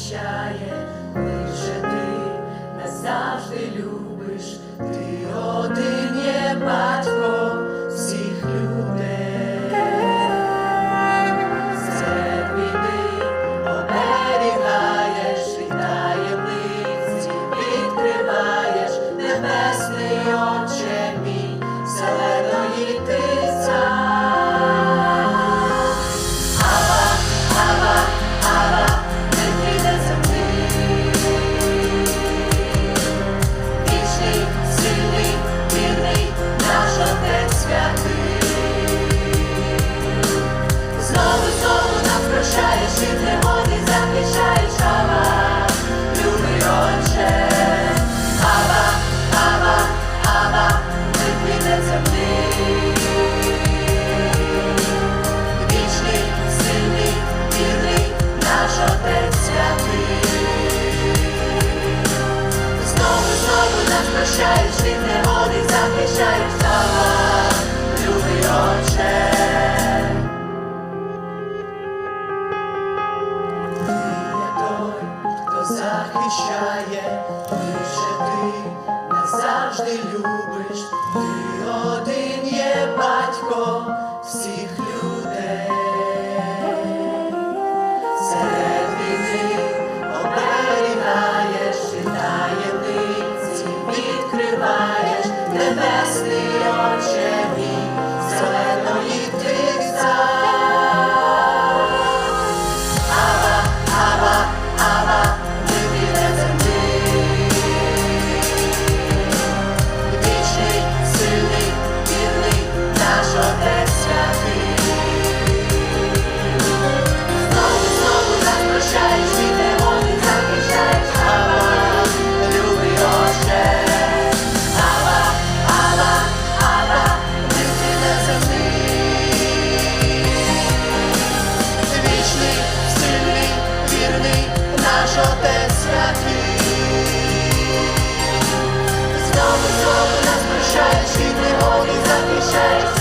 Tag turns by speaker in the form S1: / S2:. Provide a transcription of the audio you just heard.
S1: Shire. Отець святий, знову, знову нас прощаєш, від негоди захищаєш слава, є той, хто захищає, лише ти назавжди любиш, ти один є батько. наш отець святий, знову знову нас прощаєш і пригоди захищаєш.